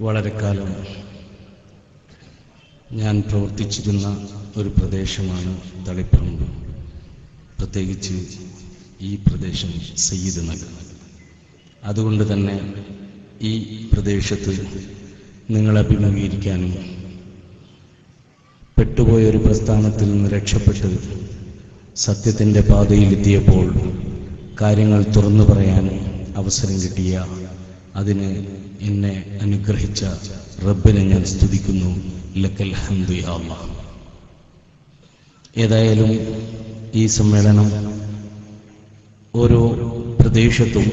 വളരെ കാലം ഞാൻ പ്രവർത്തിച്ചിരുന്ന ഒരു പ്രദേശമാണ് തളിപ്പറമ്പ്. പ്രത്യേകിച്ച് ഈ പ്രദേശം സയ്യിദ് നഗർ. അതുകൊണ്ട് തന്നെ ഈ പ്രദേശത്ത് നിങ്ങൾ അഭിമുഖീകരിക്കാനും പെട്ടുപോയ ഒരു പ്രസ്ഥാനത്തിൽ നിന്ന് രക്ഷപ്പെട്ട് സത്യത്തിന്റെ പാതയിലെത്തിയപ്പോൾ കാര്യങ്ങൾ തുറന്നു പറയാനും അവസരം കിട്ടിയ അതിന് എന്നെ അനുഗ്രഹിച്ച റബ്ബിനെ ഞാൻ സ്തുതിക്കുന്നു. ലക്കൽ ഹംദു ഏതായാലും ഈ സമ്മേളനം ഓരോ പ്രദേശത്തും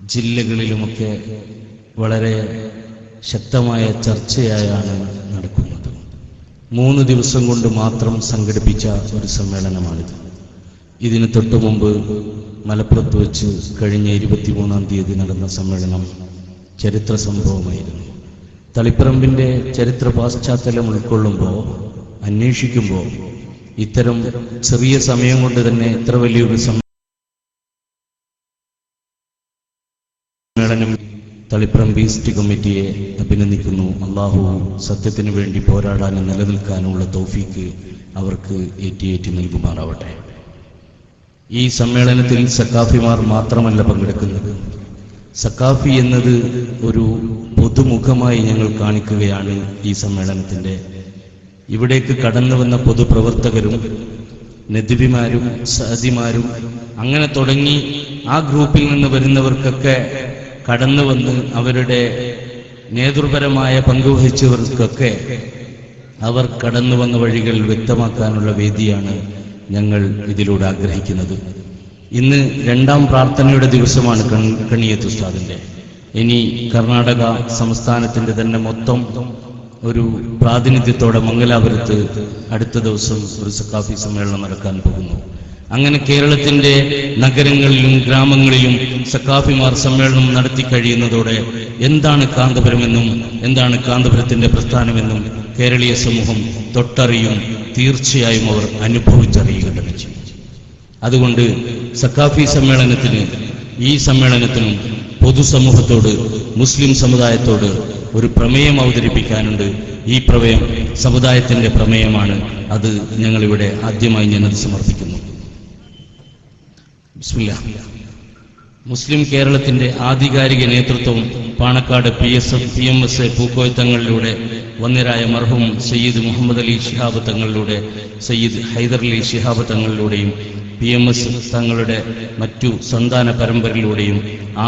ജില്ലകളിലുമൊക്കെ വളരെ ശക്തമായ ചർച്ചയായാണ് നടക്കുന്നത്. മൂന്ന് ദിവസം കൊണ്ട് മാത്രം സംഘടിപ്പിച്ച ഒരു സമ്മേളനമാണിത്. ഇതിന് തൊട്ടു മുമ്പ് മലപ്പുറത്ത് വെച്ച് കഴിഞ്ഞ ഇരുപത്തിമൂന്നാം തീയതി നടന്ന സമ്മേളനം ചരിത്ര സംഭവമായിരുന്നു. തളിപ്പറമ്പിന്റെ ചരിത്ര പാശ്ചാത്തലം ഉൾക്കൊള്ളുമ്പോൾ അന്വേഷിക്കുമ്പോൾ ഇത്തരം ചെറിയ സമയം കൊണ്ട് തന്നെ ഇത്ര വലിയൊരു സമ്മേളനം തളിപ്പറമ്പ് ഈസ്റ്റ് കമ്മിറ്റിയെ അഭിനന്ദിക്കുന്നു. അള്ളാഹു സത്യത്തിനു വേണ്ടി പോരാടാനും നിലനിൽക്കാനുമുള്ള തോഫിക്ക് അവർക്ക് ഏറ്റിയേറ്റി നൽകുമാറാവട്ടെ. ഈ സമ്മേളനത്തിൽ സക്കാഫിമാർ മാത്രമല്ല പങ്കെടുക്കുന്നത്. സക്കാഫി എന്നത് ഒരു പൊതുമുഖമായി ഞങ്ങൾ കാണിക്കുകയാണ് ഈ സമ്മേളനത്തിന്റെ ഇവിടേക്ക് കടന്നു വന്ന പൊതുപ്രവർത്തകരും നദിബിമാരും സഹദിമാരും അങ്ങനെ തുടങ്ങി ആ ഗ്രൂപ്പിൽ നിന്ന് വരുന്നവർക്കൊക്കെ കടന്നു വന്ന് അവരുടെ നേതൃപരമായ പങ്കുവഹിച്ചവർക്കൊക്കെ അവർ കടന്നു വന്ന വഴികൾ വ്യക്തമാക്കാനുള്ള വേദിയാണ് ഞങ്ങൾ ഇതിലൂടെ ആഗ്രഹിക്കുന്നത്. ഇന്ന് രണ്ടാം പ്രാർത്ഥനയുടെ ദിവസമാണ് കണിയത്ത് ഉസ്താദിന്റെ. ഇനി കർണാടക സംസ്ഥാനത്തിന്റെ തന്നെ മൊത്തം ഒരു പ്രാതിനിധ്യത്തോടെ മംഗലാപുരത്ത് അടുത്ത ദിവസം ഒരു സക്കാഫി സമ്മേളനം നടക്കാൻ പോകുന്നു. അങ്ങനെ കേരളത്തിന്റെ നഗരങ്ങളിലും ഗ്രാമങ്ങളിലും സക്കാഫിമാർ സമ്മേളനം നടത്തി കഴിയുന്നതോടെ എന്താണ് കാന്തപുരമെന്നും എന്താണ് കാന്തപുരത്തിന്റെ പ്രസ്ഥാനമെന്നും കേരളീയ സമൂഹം തൊട്ടറിയും തീർച്ചയായും അവർ അനുഭവിച്ചറിയുക തന്നെ ചെയ്യും അതുകൊണ്ട് സക്കാഫി സമ്മേളനത്തിന് ഈ സമ്മേളനത്തിനും പൊതുസമൂഹത്തോട് മുസ്ലിം സമുദായത്തോട് ഒരു പ്രമേയം അവതരിപ്പിക്കാനുണ്ട്. ഈ പ്രമേയം സമുദായത്തിന്റെ പ്രമേയമാണ്. അത് ഞങ്ങളിവിടെ ആദ്യമായി ഞാനത് സമർപ്പിക്കുന്നു. ബിസ്മില്ലാ മുസ്ലിം കേരളത്തിന്റെ ആധികാരിക നേതൃത്വം Panakkad P S F P M S A പൂക്കോയത്തങ്ങളിലൂടെ വന്നിരായ മർഹൂം സയ്യിദ് മുഹമ്മദ് അലി ഷിഹാബ് തങ്ങളിലൂടെ സയ്യിദ് ഹൈദർ അലി ഷിഹാബ് തങ്ങളിലൂടെയും പി എം എസ് തങ്ങളുടെ മറ്റു സന്താന പരമ്പരയിലൂടെയും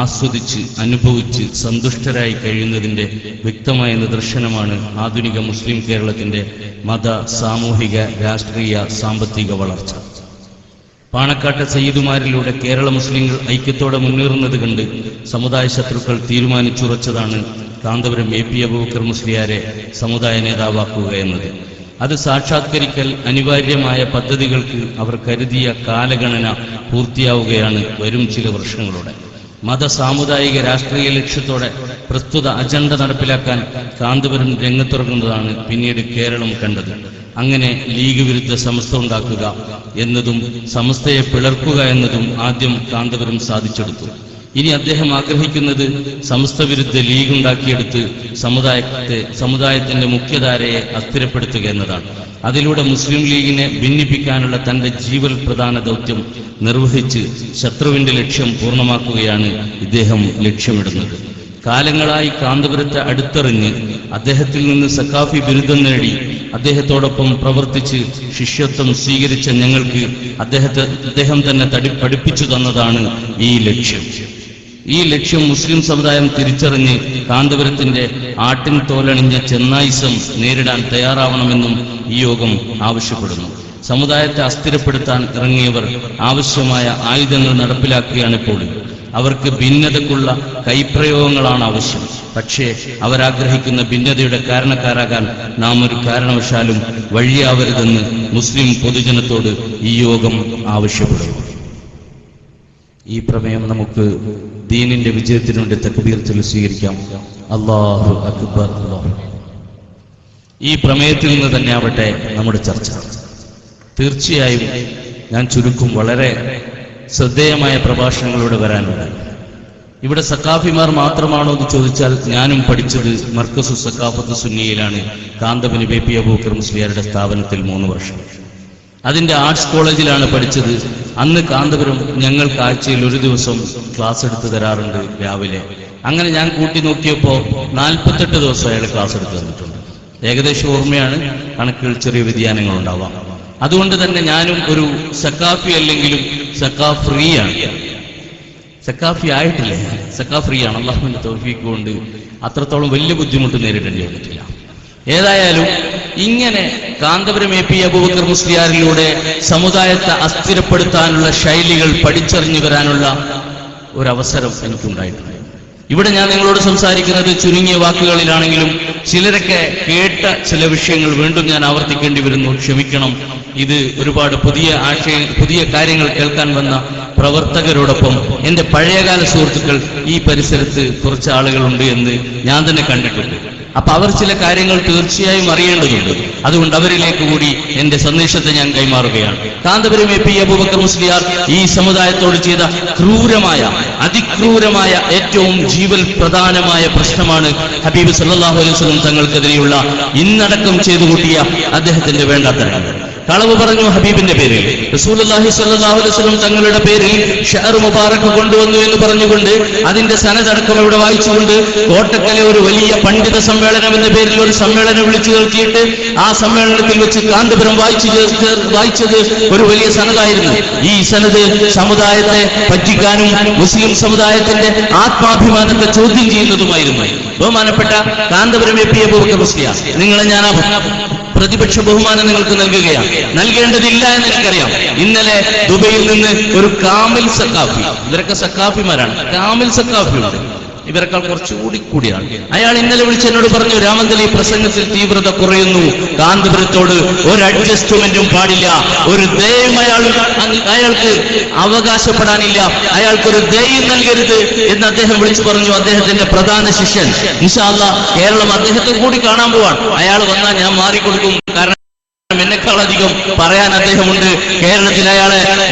ആസ്വദിച്ച് അനുഭവിച്ച് സന്തുഷ്ടരായി കഴിയുന്നതിന്റെ വ്യക്തമായ നിദർശനമാണ് ആധുനിക മുസ്ലിം കേരളത്തിന്റെ മത സാമൂഹിക രാഷ്ട്രീയ സാമ്പത്തിക വളർച്ച. പാണക്കാട്ടെ സയ്യിദുമാരിലൂടെ കേരള മുസ്ലിങ്ങൾ ഐക്യത്തോടെ മുന്നേറുന്നത് കണ്ട് സമുദായ ശത്രുക്കൾ തീരുമാനിച്ചുറച്ചതാണ് കാന്തപുരം എ പി അബൂബക്കർ മുസ്ലിയാരെ സമുദായ നേതാവാക്കുക എന്നത്. അത് സാക്ഷാത്കരിക്കൽ അനിവാര്യമായ പദ്ധതികൾക്ക് അവർ കരുതിയ കാലഗണന പൂർത്തിയാവുകയാണ് വരും ചില വർഷങ്ങളോടെ. മത സാമുദായിക രാഷ്ട്രീയ ലക്ഷ്യത്തോടെ പ്രസ്തുത അജണ്ട നടപ്പിലാക്കാൻ കാന്തപുരം രംഗത്തിറങ്ങുന്നതാണ് പിന്നീട് കേരളം കണ്ടത്. അങ്ങനെ ലീഗ് വിരുദ്ധ സമസ്ത ഉണ്ടാക്കുക എന്നതും സമസ്തയെ പിളർക്കുക എന്നതും ആദ്യം കാന്തപുരം സാധിച്ചെടുത്തു. ഇനി അദ്ദേഹം ആഗ്രഹിക്കുന്നത് സമസ്ത വിരുദ്ധ ലീഗ് ഉണ്ടാക്കിയെടുത്ത് സമുദായത്തെ സമുദായത്തിന്റെ മുഖ്യധാരയെ അസ്ഥിരപ്പെടുത്തുക എന്നതാണ്. അതിലൂടെ മുസ്ലിം ലീഗിനെ ഭിന്നിപ്പിക്കാനുള്ള തന്റെ ജീവൽ പ്രധാന ദൗത്യം നിർവഹിച്ച് ശത്രുവിന്റെ ലക്ഷ്യം പൂർണമാക്കുകയാണ് ഇദ്ദേഹം ലക്ഷ്യമിടുന്നത്. കാലങ്ങളായി കാന്തപുരത്തെ അടുത്തെറിഞ്ഞ് അദ്ദേഹത്തിൽ നിന്ന് സക്കാഫി ബിരുദം നേടി അദ്ദേഹത്തോടൊപ്പം പ്രവർത്തിച്ച് ശിഷ്യത്വം സ്വീകരിച്ച ഞങ്ങൾക്ക് അദ്ദേഹത്തെ അദ്ദേഹം തന്നെ തടി പഠിപ്പിച്ചു തന്നതാണ് ഈ ലക്ഷ്യം. ഈ ലക്ഷ്യം മുസ്ലിം സമുദായം തിരിച്ചറിഞ്ഞ് കാന്തപുരത്തിന്റെ ആട്ടിൻ തോലണിഞ്ഞ ചെന്നായിസം നേരിടാൻ തയ്യാറാവണമെന്നും ഈ യോഗം ആവശ്യപ്പെടുന്നു. സമുദായത്തെ അസ്ഥിരപ്പെടുത്താൻ ഇറങ്ങിയവർ ആവശ്യമായ ആയുധങ്ങൾ നടപ്പിലാക്കുകയാണ് ഇപ്പോൾ. അവർക്ക് ഭിന്നതക്കുള്ള കൈപ്രയോഗങ്ങളാണ് ആവശ്യം. പക്ഷേ അവരാഗ്രഹിക്കുന്ന ഭിന്നതയുടെ കാരണക്കാരാകാൻ നാം ഒരു കാരണവശാലും വഴിയാവരുതെന്ന് മുസ്ലിം പൊതുജനത്തോട് ഈ യോഗം ആവശ്യപ്പെടുന്നു. ഈ പ്രമേയം നമുക്ക് ദീനിന്റെ വിജയത്തിനു വേണ്ടി സ്വീകരിക്കാം. അള്ളാഹു അക്ബർ. ഈ പ്രമേയത്തിൽ നിന്ന് തന്നെ ആവട്ടെ നമ്മുടെ ചർച്ച. തീർച്ചയായും ഞാൻ ചുരുക്കും വളരെ ശ്രദ്ധേയമായ പ്രഭാഷണങ്ങളിലൂടെ വരാനുണ്ട്. ഇവിടെ സക്കാഫിമാർ മാത്രമാണോ എന്ന് ചോദിച്ചാൽ ഞാനും പഠിച്ചത് മർക്കസു സക്കാഫത്ത് സുന്നിയിലാണ് കാന്തപുരി ബി പി അബൂക്കർ മുസ്ലിയാരുടെ സ്ഥാപനത്തിൽ മൂന്ന് വർഷം. അതിന്റെ ആർട്സ് കോളേജിലാണ് പഠിച്ചത്. അന്ന് കാന്തപുരം ഞങ്ങൾ ആഴ്ചയിൽ ഒരു ദിവസം ക്ലാസ് എടുത്തു തരാറുണ്ട് രാവിലെ. അങ്ങനെ ഞാൻ കൂട്ടി നോക്കിയപ്പോൾ നാൽപ്പത്തെട്ട് ദിവസം അയാൾ ക്ലാസ് എടുത്തു തന്നിട്ടുണ്ട്. ഏകദേശം ഓർമ്മയാണ് കണക്കിൽ ചെറിയ വ്യതിയാനങ്ങൾ ഉണ്ടാവാം അതുകൊണ്ട് തന്നെ ഞാനും ഒരു സക്കാഫി അല്ലെങ്കിലും സക്കാഫ് ഫ്രീ ആണ് സക്കാഫി ആയിട്ടില്ലേ. സക്കാ ഫ്രീ ആണ് അള്ളാഹുവിന്റെ തോഫീക്ക് കൊണ്ട് അത്രത്തോളം വലിയ ബുദ്ധിമുട്ട് നേരിടേണ്ടി വന്നിട്ടില്ല. ഏതായാലും ഇങ്ങനെ കാന്തപുരം എ പി അബൂബക്കർ മുസ്ലിയാരിലൂടെ സമുദായത്തെ അസ്ഥിരപ്പെടുത്താനുള്ള ശൈലികൾ പഠിച്ചറിഞ്ഞു വരാനുള്ള ഒരവസരം എനിക്കുണ്ടായിട്ടുണ്ട്. ഇവിടെ ഞാൻ നിങ്ങളോട് സംസാരിക്കുന്നത് ചുരുങ്ങിയ വാക്കുകളിലാണെങ്കിലും ചിലരൊക്കെ കേട്ട ചില വിഷയങ്ങൾ വീണ്ടും ഞാൻ ആവർത്തിക്കേണ്ടി വരുന്നു. ക്ഷമിക്കണം. ഇത് ഒരുപാട് പുതിയ ആശയ പുതിയ കാര്യങ്ങൾ കേൾക്കാൻ വന്ന പ്രവർത്തകരോടൊപ്പം എന്റെ പഴയകാല സുഹൃത്തുക്കൾ ഈ പരിസരത്ത് കുറച്ച് ആളുകളുണ്ട് എന്ന് ഞാൻ തന്നെ കണ്ടിട്ടുണ്ട്. അപ്പൊ അവർ ചില കാര്യങ്ങൾ തീർച്ചയായും അറിയേണ്ടതുണ്ട്. അതുകൊണ്ട് അവരിലേക്ക് കൂടി എന്റെ സന്ദേശത്തെ ഞാൻ കൈമാറുകയാണ്. കാന്തപുരം എ പി അബൂബക്കർ മുസ്ലിയാർ ഈ സമുദായത്തോട് ചെയ്ത ക്രൂരമായ അതിക്രൂരമായ ഏറ്റവും ജീവൽ പ്രധാനമായ പ്രശ്നമാണ് ഹബീബ് സല്ലാഹു അലൈഹി തങ്ങൾക്കെതിരെയുള്ള ഇന്നടക്കം ചെയ്തു കൂട്ടിയ അദ്ദേഹത്തിന്റെ വേണ്ടാത്തരങ്ങൾ. കളവ് പറഞ്ഞു ഹബീബിന്റെ പേരിൽ. വസല്ലം തങ്ങളുടെ പേരിൽ ഷഹർ മുബാറക്ക് കൊണ്ടുവന്നു എന്ന് പറഞ്ഞുകൊണ്ട് അതിന്റെ സനതടക്കം ഇവിടെ വായിച്ചുകൊണ്ട് കോട്ടക്കലെ ഒരു വലിയ പണ്ഡിത സമ്മേളനം എന്ന പേരിൽ ഒരു സമ്മേളനം വിളിച്ചു നിർത്തിയിട്ട് ആ സമ്മേളനത്തിൽ വെച്ച് കാന്തപുരം വായിച്ചു വായിച്ചത് ഒരു വലിയ സനതായിരുന്നു. ഈ സനത് സമുദായത്തെ പറ്റിക്കാനും മുസ്ലിം സമുദായത്തിന്റെ ആത്മാഭിമാനത്തെ ചോദ്യം ചെയ്യുന്നതുമായിരുന്നു. ബഹുമാനപ്പെട്ട Kanthapuram A P A Musliyar നിങ്ങളെ ഞാൻ പ്രതിപക്ഷ ബഹുമാനം നിങ്ങൾക്ക് നൽകുകയാണ്. നൽകേണ്ടതില്ല എന്ന് എനിക്കറിയാം. ഇന്നലെ ദുബൈയിൽ നിന്ന് ഒരു കാമിൽ സക്കാഫി ഇവരൊക്കെ സക്കാഫിമാരാണ് കാമിൽ സക്കാഫി ഉണ്ട് ഇവരെക്കാൾ കുറച്ചുകൂടി കൂടിയാണ്. അയാൾ ഇന്നലെ വിളിച്ച് എന്നോട് പറഞ്ഞു രാമന്തലി പ്രസംഗത്തിൽ തീവ്രത കുറയുന്നു. കാന്തപുരത്തോട് ഒരു അഡ്ജസ്റ്റ്മെന്റും പാടില്ല. ഒരു ദയം അയാൾ അയാൾക്ക് അവകാശപ്പെടാനില്ല. അയാൾക്കൊരു ദയം നൽകരുത് എന്ന് അദ്ദേഹം വിളിച്ചു പറഞ്ഞു. അദ്ദേഹത്തിന്റെ പ്രധാന ശിഷ്യൻ ഇൻഷാല്ല കേരളം അദ്ദേഹത്തെ കൂടി കാണാൻ പോവാൻ അയാൾ വന്നാൽ ഞാൻ മാറിക്കൊടുക്കും. കാരണം എന്നെക്കാളധികം പറയാൻ അദ്ദേഹമുണ്ട്. കേരളത്തിൽ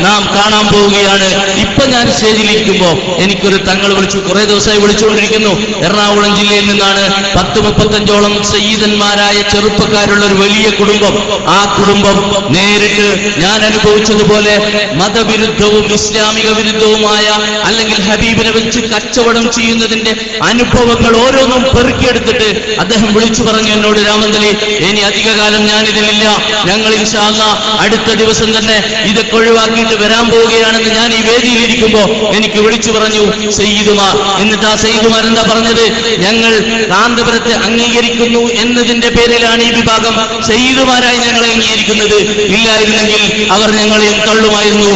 നാം കാണാൻ പോവുകയാണ്. ഇപ്പൊ ഞാൻ സ്റ്റേജിലിരിക്കുമ്പോ എനിക്കൊരു തങ്ങൾ വിളിച്ചു കുറെ ദിവസമായി വിളിച്ചുകൊണ്ടിരിക്കുന്നു. എറണാകുളം ജില്ലയിൽ നിന്നാണ് പത്ത് മുപ്പത്തഞ്ചോളം സയ്യിദന്മാരായ ചെറുപ്പക്കാരുള്ള ഒരു വലിയ കുടുംബം. ആ കുടുംബം നേരിട്ട് ഞാൻ അനുഭവിച്ചതുപോലെ മതവിരുദ്ധവും ഇസ്ലാമിക വിരുദ്ധവുമായ അല്ലെങ്കിൽ ഹബീബിനെ വെച്ച് കച്ചവടം ചെയ്യുന്നതിന്റെ അനുഭവങ്ങൾ ഓരോന്നും പെറുക്കിയെടുത്തിട്ട് അദ്ദേഹം വിളിച്ചു പറഞ്ഞു എന്നോട് രാമന്തലി ഇനി അധികകാലം ഞാൻ ഇതിലില്ല. ഞങ്ങൾ ഇൻഷാല്ല അടുത്ത ദിവസം തന്നെ ഇതൊക്കെ ഒഴിവാക്കിയിട്ട് വരാൻ പോവുകയാണെന്ന് ഞാൻ ഈ വേദിയിൽ ഇരിക്കുമ്പോ എനിക്ക് വിളിച്ചു പറഞ്ഞു സയ്യിദുമാർ എന്നിട്ട് ആ സയ്യിദുമാർ എന്താ പറഞ്ഞത്? ഞങ്ങൾ കാന്തപുരത്തെ അംഗീകരിക്കുന്നു എന്നതിന്റെ പേരിലാണ് ഈ വിഭാഗം സയ്യിദുമാരായി ഞങ്ങളെ അംഗീകരിക്കുന്നത്. ഇല്ലായിരുന്നെങ്കിൽ അവർ ഞങ്ങളെയും തള്ളുമായിരുന്നു.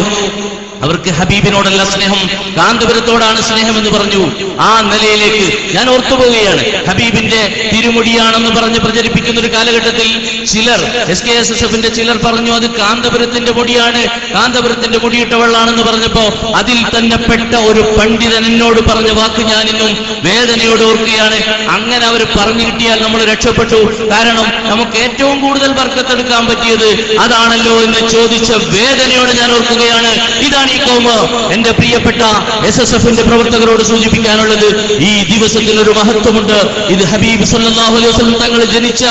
അവർക്ക് ഹബീബിനോടല്ല സ്നേഹം കാന്തപുരത്തോടാണ് സ്നേഹം എന്ന് പറഞ്ഞു. ആ നിലയിലേക്ക് ഞാൻ ഓർത്തുപോവുകയാണ്. ഹബീബിന്റെ തിരുമുടിയാണെന്ന് പറഞ്ഞ് പ്രചരിപ്പിക്കുന്ന ഒരു കാലഘട്ടത്തിൽ ചിലർ എസ് കെ എസ് എസ് എഫിന്റെ ചിലർ പറഞ്ഞു അത് കാന്തപുരത്തിന്റെ മുടിയാണ് കാന്തപുരത്തിന്റെ മുടിയിട്ടവളാണെന്ന് പറഞ്ഞപ്പോ അതിൽ തന്നെ പെട്ട ഒരു പണ്ഡിതൻ എന്നോട് പറഞ്ഞ വാക്ക് ഞാൻ ഇന്നും വേദനയോട് ഓർക്കുകയാണ്. അങ്ങനെ അവർ പറഞ്ഞു കിട്ടിയാൽ നമ്മൾ രക്ഷപ്പെട്ടു. കാരണം നമുക്ക് ഏറ്റവും കൂടുതൽ വർക്കത്തെടുക്കാൻ പറ്റിയത് അതാണല്ലോ എന്ന് ചോദിച്ച വേദനയോട് ഞാൻ ഓർക്കുകയാണ്. ഇതാണ് ഈ എന്റെ പ്രിയപ്പെട്ട എസ് എസ് എഫിന്റെ പ്രവർത്തകരോട് സൂചിപ്പിക്കാനുള്ളത് ഈ ദിവസത്തിൽ ഒരു മഹത്വമുണ്ട്. ഇത് ഹബീബ് സല്ലല്ലാഹു അലൈഹി തങ്ങൾ ജനിച്ച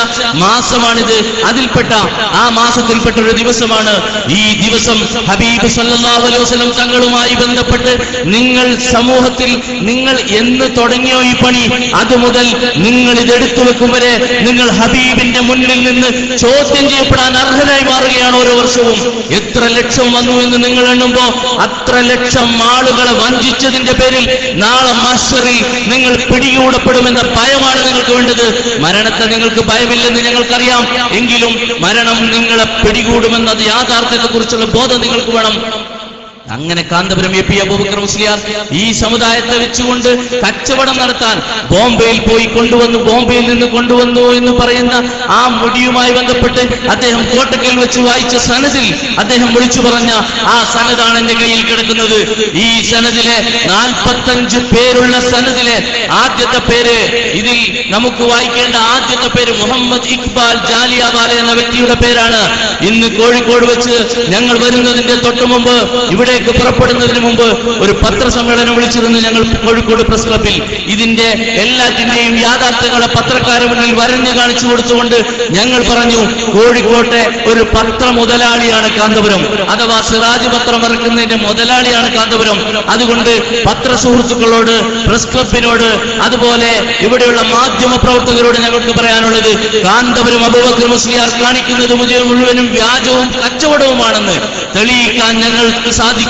മാസമാണിത്. അതിൽപ്പെട്ട ആ മാസത്തിൽപ്പെട്ട ഒരു ദിവസമാണ് ഈ ദിവസം ഹബീബ് സല്ലല്ലാഹു അലൈഹി തങ്ങളുമായി ബന്ധപ്പെട്ട് നിങ്ങൾ സമൂഹത്തിൽ നിങ്ങൾ എന്ന് തുടങ്ങിയോ ഈ പണി? അത് മുതൽ നിങ്ങൾ ഇതെടുത്തു വെക്കും വരെ നിങ്ങൾ ഹബീബിന്റെ മുന്നിൽ നിന്ന് ചോദ്യം ചെയ്യപ്പെടാൻ അർഹരായി മാറുകയാണ് ഓരോ വർഷവും. എത്ര ലക്ഷം വന്നു എന്ന് നിങ്ങൾ എണ്ണുമ്പോ അത്ര ലക്ഷം ആളുകളെ വഞ്ചിച്ചതിന്റെ പേരിൽ നാളെ മാസ്റ്ററിൽ നിങ്ങൾ പിടികൂടപ്പെടുമെന്ന ഭയമാണ് നിങ്ങൾക്ക് വേണ്ടത്. മരണത്തെ നിങ്ങൾക്ക് ഭയമില്ലെന്ന് ഞങ്ങൾക്കറിയാം. എങ്കിലും മരണം നിങ്ങളെ പിടികൂടുമെന്നത് യാഥാർത്ഥ്യത്തെക്കുറിച്ചുള്ള ബോധം നിങ്ങൾക്ക് വേണം. അങ്ങനെ കാന്തപുരം എ പി അബൂബക്കർ ഈ സമുദായത്തെ വെച്ചുകൊണ്ട് കച്ചവടം നടത്താൻ ബോംബെയിൽ പോയി കൊണ്ടുവന്നു ബോംബെയിൽ നിന്ന് കൊണ്ടുവന്നു എന്ന് പറയുന്ന ആ മുടിയുമായി ബന്ധപ്പെട്ട് അദ്ദേഹം കോട്ടക്കൽ വെച്ച് വായിച്ച സനദിൽ അദ്ദേഹം വിളിച്ചു പറഞ്ഞ ആ സനദാണ് എന്റെ കയ്യിൽ കിടക്കുന്നത്. ഈ സനദിലെ നാൽപ്പത്തഞ്ച് പേരുള്ള സനദിലെ ആദ്യത്തെ പേര് ഇതിൽ നമുക്ക് വായിക്കേണ്ട ആദ്യത്തെ പേര് മുഹമ്മദ് ഇക്ബാൽ ജാലിയാവാല എന്ന വ്യക്തിയുടെ പേരാണ്. ഇന്ന് കോഴിക്കോട് വെച്ച് ഞങ്ങൾ വരുന്നതിന്റെ തൊട്ടുമുമ്പ് ഇവിടെ ജില്ലയിലേക്ക് പുറപ്പെടുന്നതിന് മുമ്പ് ഒരു പത്രസമ്മേളനം വിളിച്ചിരുന്നു ഞങ്ങൾ കോഴിക്കോട് പ്രസ് ക്ലബിൽ. ഇതിന്റെ എല്ലാത്തിന്റെയും യാഥാർത്ഥ്യങ്ങളെ പത്രക്കാരുടെ മുന്നിൽ വരഞ്ഞു കാണിച്ചു കൊടുത്തുകൊണ്ട് ഞങ്ങൾ പറഞ്ഞു കോഴിക്കോട്ടെ ഒരു പത്ര മുതലാളിയാണ് കാന്തപുരം. അഥവാ സിറാജ് പത്രം ഇറക്കുന്നതിന്റെ മുതലാളിയാണ് കാന്തപുരം. അതുകൊണ്ട് പത്ര സുഹൃത്തുക്കളോട് പ്രസ് ക്ലബിനോട് അതുപോലെ ഇവിടെയുള്ള മാധ്യമ പ്രവർത്തകരോട് ഞങ്ങൾക്ക് പറയാനുള്ളത് കാന്തപുരം അബൂബക്കർ മുസ്ലിയാർ കാണിക്കുന്നത് മുഴുവനും വ്യാജവും കച്ചവടവുമാണെന്ന് തെളിയിക്കാൻ ഞങ്ങൾക്ക് സാധിക്കും.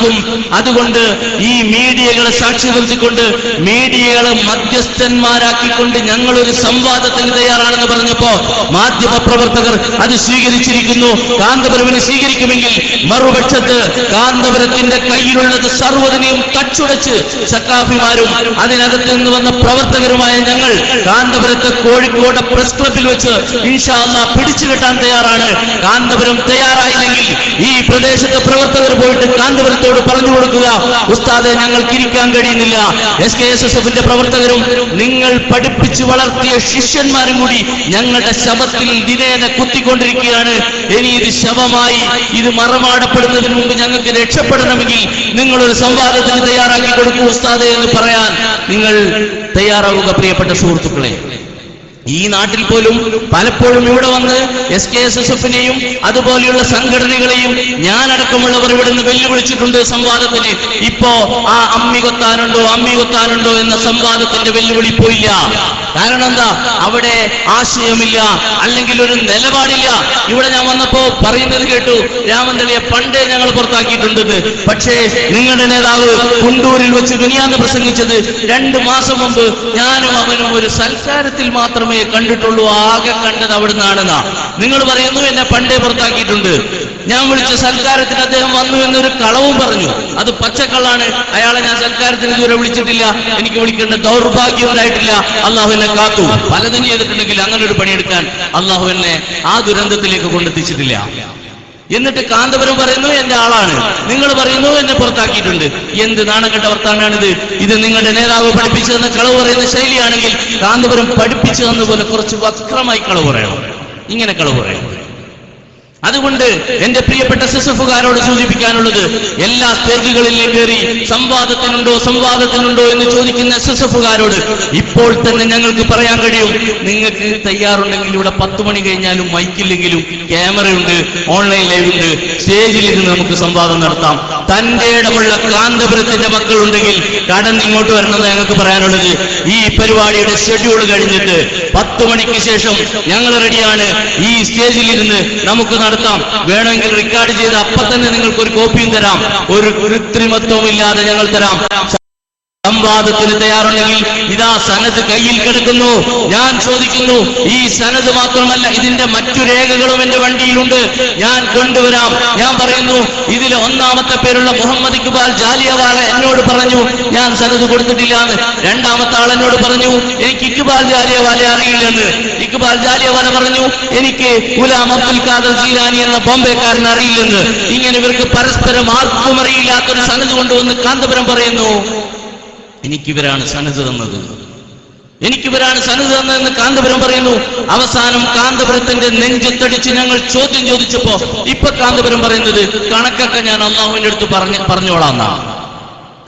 അതുകൊണ്ട് ഈ മീഡിയകളെ സാക്ഷി നിർത്തിക്കൊണ്ട് മീഡിയകളെ മധ്യസ്ഥന്മാരാക്കിക്കൊണ്ട് ഞങ്ങൾ ഒരു സംവാദത്തിന് തയ്യാറാണെന്ന് പറഞ്ഞപ്പോ മാധ്യമ പ്രവർത്തകർ അത് സ്വീകരിച്ചിരിക്കുന്നു. കാന്തപുരവിനെ സ്വീകരിക്കുമെങ്കിൽ മറുപക്ഷത്ത് കാന്തപുരത്തിന്റെ കയ്യിലുള്ളത് സർവതിനെയും കച്ചുടച്ച് സക്കാഫിമാരും അതിനകത്ത് നിന്ന് വന്ന പ്രവർത്തകരുമായ ഞങ്ങൾ കാന്തപുരത്തെ കോഴിക്കോട് പ്രസ് ക്ലബിൽ വെച്ച് ഇൻഷാല്ല പിടിച്ചു കെട്ടാൻ തയ്യാറാണ്. കാന്തപുരം തയ്യാറായില്ലെങ്കിൽ ഈ പ്രദേശത്തെ പ്രവർത്തകർ പോയിട്ട് കാന്തപുരത്തോട് പറഞ്ഞു കൊടുക്കുക. ഉസ്താദെ ഞങ്ങൾക്ക് ഇരിക്കാൻ കഴിയുന്നില്ല. എസ് കെ എസ് എസ് എഫിന്റെ പ്രവർത്തകരും നിങ്ങൾ പഠിപ്പിച്ചു വളർത്തിയ ശിഷ്യന്മാരും കൂടി ഞങ്ങളുടെ ശവത്തിൽ ദിനേന കുത്തിക്കൊണ്ടിരിക്കുകയാണ്. ഇനി ഇത് ശവമായി ഇത് മറമാടപ്പെടുന്നതിന് മുമ്പ് ഞങ്ങൾക്ക് രക്ഷപ്പെടണമെങ്കിൽ നിങ്ങളൊരു സംവാദത്തിന് തയ്യാറാക്കി കൊടുക്കൂ ഉസ്താദെ എന്ന് പറയാൻ നിങ്ങൾ തയ്യാറാവുക പ്രിയപ്പെട്ട സുഹൃത്തുക്കളെ. ഈ നാട്ടിൽ പോലും പലപ്പോഴും ഇവിടെ വന്ന് എസ് കെ എസ് എസ് എഫിനെയും അതുപോലെയുള്ള സംഘടനകളെയും ഞാനടക്കമുള്ളവർ ഇവിടെ നിന്ന് വെല്ലുവിളിച്ചിട്ടുണ്ട് സംവാദത്തിന്. ഇപ്പോ ആ അമ്മി കൊത്താനുണ്ടോ അമ്മി കൊത്താനുണ്ടോ എന്ന സംവാദത്തിന്റെ വെല്ലുവിളി പോയില്ല. കാരണം എന്താ? അവിടെ ആശയമില്ല അല്ലെങ്കിൽ ഒരു നിലപാടില്ല. ഇവിടെ ഞാൻ വന്നപ്പോ പറയുന്നത് കേട്ടു രാമന്തളിയെ പണ്ടേ ഞങ്ങൾ പുറത്താക്കിയിട്ടുണ്ട് പക്ഷേ നിങ്ങളുടെ നേതാവ് കുണ്ടൂരിൽ വെച്ച് ദുനിയാന്ന് പ്രസംഗിച്ചത് രണ്ടു മാസം മുമ്പ് ഞാനും അവനും ഒരു സൽക്കാരത്തിൽ മാത്രമേ കണ്ടിട്ടുള്ളൂ ആകെ കണ്ടത് അവിടുന്നാണെന്നാ. നിങ്ങൾ പറയുന്നു എന്നെ പണ്ടേ പുറത്താക്കിയിട്ടുണ്ട്. ഞാൻ വിളിച്ച സൽക്കാരത്തിന് അദ്ദേഹം വന്നു എന്നൊരു കളവും പറഞ്ഞു. അത് പച്ചക്കള്ളാണ്. അയാളെ ഞാൻ സൽക്കാരത്തിന് ഇതുവരെ വിളിച്ചിട്ടില്ല. എനിക്ക് വിളിക്കേണ്ട ദൗർഭാഗ്യം ഉണ്ടായിട്ടില്ല അള്ളാഹു എന്നെ കാത്തു. പലതും ചെയ്തിട്ടുണ്ടെങ്കിൽ അങ്ങനെ ഒരു പണിയെടുക്കാൻ അള്ളാഹു എന്നെ ആ ദുരന്തത്തിലേക്ക് കൊണ്ടെത്തിച്ചിട്ടില്ല. എന്നിട്ട് കാന്തപുരം പറയുന്നു എന്റെ ആളാണ്. നിങ്ങൾ പറയുന്നു എന്നെ പുറത്താക്കിയിട്ടുണ്ട്. എന്ത് നാണക്കെട്ട വർത്താനാണിത്? ഇത് നിങ്ങളുടെ നേതാവ് പഠിപ്പിച്ചു തന്ന കളവ് പറയുന്ന ശൈലിയാണെങ്കിൽ കാന്തപുരം പഠിപ്പിച്ചു പോലെ കുറച്ച് വക്രമായി കളവ് പറയണം. ഇങ്ങനെ കളവ് പറയണം അതുകൊണ്ട് എന്റെ പ്രിയപ്പെട്ട സിസഫുകാരോട് സൂചിപ്പിക്കാനുള്ളത് എല്ലാ സ്റ്റേജുകളിലും കയറി സംവാദത്തിനുണ്ടോ സംവാദത്തിനുണ്ടോ എന്ന് ചോദിക്കുന്ന സിസഫുകാരോട് ഇപ്പോൾ തന്നെ ഞങ്ങൾക്ക് പറയാൻ കഴിയും. നിങ്ങൾക്ക് തയ്യാറുണ്ടെങ്കിൽ ഇവിടെ പത്ത് മണി കഴിഞ്ഞാലും മൈക്കില്ലെങ്കിലും ക്യാമറയുണ്ട് ഓൺലൈൻ ലൈവ് ഉണ്ട് സ്റ്റേജിൽ ഇരുന്ന് നമുക്ക് സംവാദം നടത്താം. തന്റെ ഇടമുള്ള കാന്തപുരത്തിന്റെ മക്കളുണ്ടെങ്കിൽ കടന്ന് ഇങ്ങോട്ട് വരണമെന്ന് ഞങ്ങൾക്ക് പറയാനുള്ളത്. ഈ പരിപാടിയുടെ ഷെഡ്യൂൾ കഴിഞ്ഞിട്ട് പത്ത് മണിക്ക് ശേഷം ഞങ്ങൾ റെഡിയാണ് ഈ സ്റ്റേജിൽ ഇരുന്ന് നമുക്ക് നടത്താം. വേണമെങ്കിൽ റെക്കോർഡ് ചെയ്ത് അപ്പൊ തന്നെ നിങ്ങൾക്ക് ഒരു കോപ്പിയും തരാം. ഒരു കൃത്രിമത്വം ഇല്ലാതെ ഞങ്ങൾ തരാം. സംവാദത്തിന് തയ്യാറുണ്ടെങ്കിൽ ഇതാ സനത് കയ്യിൽ കിടക്കുന്നു. ഞാൻ ചോദിക്കുന്നു ഈ സനത് മാത്രമല്ല ഇതിന്റെ മറ്റു രേഖകളും എന്റെ വണ്ടിയിലുണ്ട്. ഞാൻ കൊണ്ടുവരാം. ഞാൻ പറയുന്നു ഇതിൽ ഒന്നാമത്തെ പേരുള്ള മുഹമ്മദ് ഇക്ബാൽ ജാലിയവാല എന്നോട് പറഞ്ഞു ഞാൻ സനത് കൊടുത്തിട്ടില്ല എന്ന് രണ്ടാമത്തെ ആൾ എന്നോട് പറഞ്ഞു എനിക്ക് ഇക്ബാൽ ജാലിയവാല അറിയില്ലെന്ന്. ഇക്ബാൽ ജാലിയവാല പറഞ്ഞു എനിക്ക് ഗുലാം അബ്ദുൽ ഖാദർ ജീലാനി എന്ന ബോംബെക്കാരൻ അറിയില്ലെന്ന്. ഇങ്ങനെ ഇവർക്ക് പരസ്പരം ആർക്കും അറിയില്ലാത്തൊരു സനത് കൊണ്ടുവന്ന് കാന്തപുരം പറയുന്നു. എനിക്കിവരാണ് സനത് തന്നത്. എനിക്കിവരാണ് സനത് തന്നതെന്ന് കാന്തപുരം പറയുന്നു. അവസാനം കാന്തപുരത്തിന്റെ നെഞ്ചത്തടിച്ച് ഞങ്ങൾ ചോദ്യം ചോദിച്ചപ്പോ ഇപ്പൊ കാന്തപുരം പറയുന്നത് കണക്കൊക്കെ ഞാൻ അള്ളാഹുവിന്റെ അടുത്ത് പറഞ്ഞ പറഞ്ഞോളാം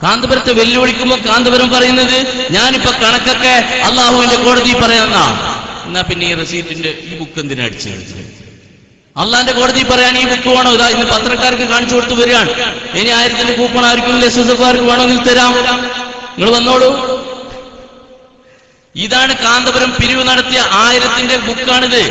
കാന്തപുരത്തെ വെല്ലുവിളിക്കുമ്പോ കാന്തപുരം പറയുന്നത് ഞാനിപ്പോ കണക്കൊക്കെ അള്ളാഹുവിന്റെ കോടതി പറയാന്നാ എന്നാ. പിന്നെ ഈ റസീറ്റിന്റെ ഈ ബുക്ക് എന്തിനാ അടിച്ചു കളിച്ചത് അള്ളാന്റെ കോടതി പറയാൻ ഈ ബുക്ക് വേണോ? ഇതാ ഇന്ന് പത്രക്കാർക്ക് കാണിച്ചു കൊടുത്ത് വരികയാണ്. ഇനി ആയിരത്തിന്റെ കൂപ്പൺ ആർക്കും എസ് എസ് എഫ് ആർക്ക് വേണമെങ്കിൽ തരാം. നിങ്ങൾ വന്നോളൂ. ഇതാണ് കാന്തപുരം പിരിവ് നടത്തിയ ആയിരത്തിന്റെ ബുക്കാണിത്.